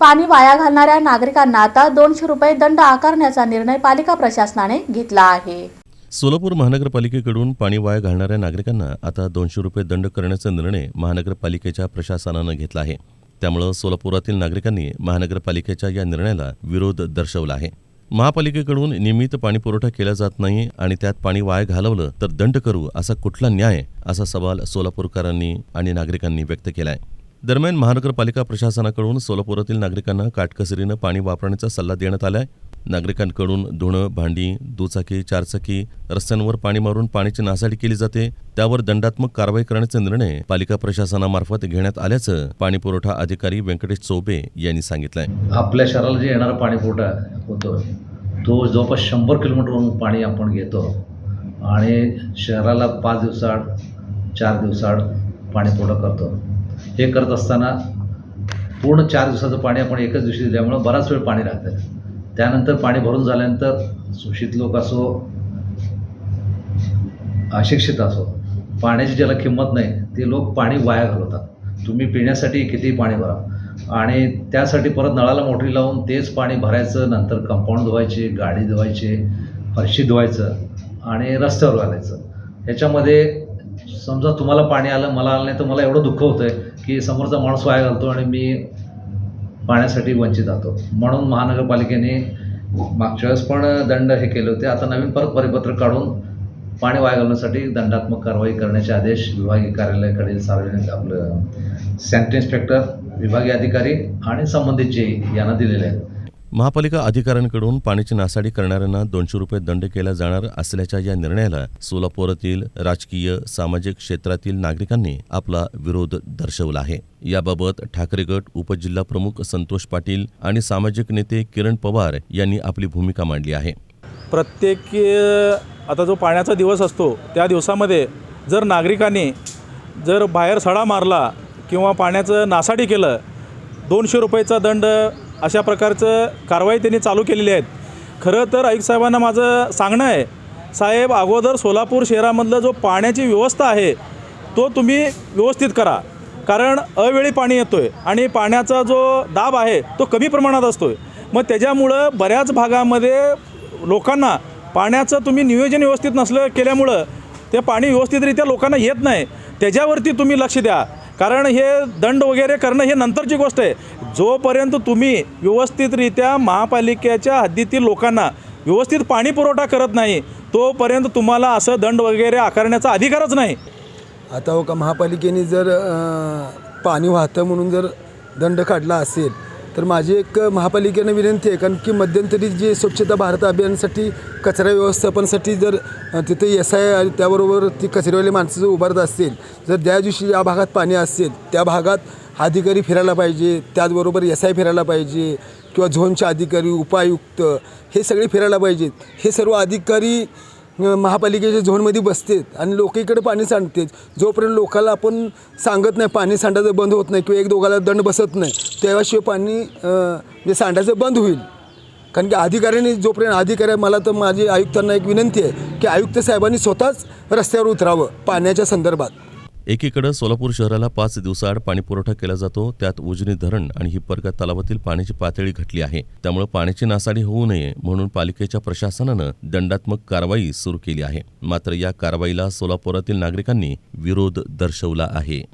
पाणी वाया घालणाऱ्या नागरिकांना आता दोनशे रुपये दंड आकारण्याचा निर्णय पालिका प्रशासनाने घेतला आहे. सोलापूर महानगरपालिकेकडून पाणी वाया घालणाऱ्या नागरिकांना आता दोनशे रुपये दंड करण्याचा निर्णय महानगरपालिकेच्या प्रशासनानं घेतला आहे. त्यामुळं सोलापुरातील नागरिकांनी महानगरपालिकेच्या या निर्णयाला विरोध दर्शवला आहे. महापालिकेकडून नियमित पाणीपुरवठा केला जात नाही आणि त्यात पाणी वाया घालवलं तर दंड करू असा कुठला न्याय असा सवाल सोलापूरकरांनी आणि नागरिकांनी व्यक्त केला आहे दरम्यान महानगरपालिका प्रशासनाकडून सोलापुरातील नागरिकांना काटकसरीनं पाणी वापरण्याचा सल्ला देण्यात आलाय. नागरिकांकडून धुणं भांडी दुचाकी चारचाकी रस्त्यांवर पाणी मारून पाण्याची नासाडी केली जाते. त्यावर दंडात्मक कारवाई करण्याचा निर्णय पालिका प्रशासनामार्फत घेण्यात आल्याचं पाणीपुरवठा अधिकारी व्यंकटेश चौबे यांनी सांगितलंय. आपल्या शहराला जे येणारा पाणीपुरवठा होतो तो जवळपास शंभर किलोमीटरवरून पाणी आपण घेतो. आणि शहराला पाच दिवसाआड चार दिवसाआड पाणीपुरवठा करतो. हे करत असताना पूर्ण चार दिवसाचं पाणी आपण एकच दिवशी दिल्यामुळं बराच वेळ पाणी राहतं त्यानंतर पाणी भरून झाल्यानंतर सुशित लोक असो अशिक्षित असो पाण्याची ज्याला किंमत नाही ते लोक पाणी वाया घालवतात. तुम्ही पिण्यासाठी कितीही पाणी भरा. आणि त्यासाठी परत नळाला मोटरी लावून तेच पाणी भरायचं नंतर कंपाऊंड धुवायचे गाडी धुवायचे फरशी धुवायचं आणि रस्त्यावर घालायचं. ह्याच्यामध्ये समजा तुम्हाला पाणी आलं मला आलं नाही तर मला एवढं दुःख होतं आहे की समोरचा माणूस वाया घालतो आणि मी पाण्यासाठी वंचित राहतो. म्हणून महानगरपालिकेने मागच्या वेळेस पण दंड हे केले होते. आता नवीन परत परिपत्रक काढून पाणी वाया घालण्यासाठी दंडात्मक कारवाई करण्याचे आदेश विभागीय कार्यालयाकडील सार्वजनिक आपलं सॅनिटरी इन्स्पेक्टर विभागीय अधिकारी आणि संबंधित जे यांना दिलेले आहेत. महापालिका अधिकाऱ्यांकडून पाण्याची नासाडी करणाऱ्यांना दोनशे रुपये दंड केला जाणार असल्याच्या या निर्णयाला सोलापुरातील राजकीय सामाजिक क्षेत्रातील नागरिकांनी आपला विरोध दर्शवला आहे. याबाबत ठाकरे गट उपजिल्हा प्रमुख संतोष पाटील आणि सामाजिक नेते किरण पवार यांनी आपली भूमिका मांडली आहे. प्रत्येक आता जो पाण्याचा दिवस असतो त्या दिवसामध्ये जर नागरिकांनी जर बाहेर सडा मारला किंवा पाण्याचं नासाडी केलं दोनशे रुपयेचा दंड अशा प्रकारचं कारवाई त्यांनी चालू केलेली आहेत. खरं तर आयुक्त साहेबांना माझं सांगणं आहे साहेब अगोदर सोलापूर शहरामधलं जो पाण्याची व्यवस्था आहे तो तुम्ही व्यवस्थित करा. कारण अवेळी पाणी येतो आहे आणि पाण्याचा जो दाब आहे तो कमी प्रमाणात असतो आहे मग त्याच्यामुळं बऱ्याच भागामध्ये लोकांना पाण्याचं तुम्ही नियोजन व्यवस्थित नसलं केल्यामुळं ते पाणी व्यवस्थितरित्या लोकांना येत नाही. त्याच्यावरती तुम्ही लक्ष द्या. कारण हे दंड वगैरे करणं हे नंतरची गोष्ट आहे. जोपर्यंत तुम्ही व्यवस्थितरित्या महापालिकेच्या हद्दीतील लोकांना व्यवस्थित पाणी पुरवठा करत नाही तोपर्यंत तुम्हाला असं दंड वगैरे आकारण्याचा अधिकारच नाही. आता हो का महापालिकेने जर पाणी वाहतं म्हणून जर दंड काढला असेल तर माझी एक महापालिकेनं विनंती आहे कारण की मध्यंतरी जे स्वच्छता भारत अभियानासाठी कचरा व्यवस्थापनासाठी जर तिथे एस आय आणि त्याबरोबर ती कचरेवाले माणसं जर उभारत असतील जर ज्या दिवशी ज्या भागात पाणी असेल त्या भागात अधिकारी फिरायला पाहिजे त्याचबरोबर एस आय फिरायला पाहिजे किंवा झोनचे अधिकारी उपायुक्त हे सगळे फिरायला पाहिजेत. हे सर्व अधिकारी महापालिकेच्या झोनमध्ये बसतेत आणि लोक इकडे पाणी सांडतात. जोपर्यंत लोकाला आपण सांगत नाही पाणी सांडायचं बंद होत नाही किंवा एक दोघाला दंड बसत नाही त्याशिवाय पाणी अ, म्हणजे सांडायचं बंद होईल. कारण की अधिकाऱ्यांनी जोपर्यंत अधिकारी मला तर माझी आयुक्तांना एक विनंती आहे की आयुक्त साहेबांनी स्वतःच रस्त्यावर उतरावं पाण्याच्या संदर्भात. एकीकडे सोलापूर शहराला पाच दिवसाआड पाणीपुरवठा केला जातो त्यात उजनी धरण आणि हिप्परगा तलावातील पाण्याची पातळी घटली आहे. त्यामुळे पाण्याची नासाडी होऊ नये म्हणून पालिकेच्या प्रशासनानं दंडात्मक कारवाई सुरू केली आहे. मात्र या कारवाईला सोलापुरातील नागरिकांनी विरोध दर्शवला आहे.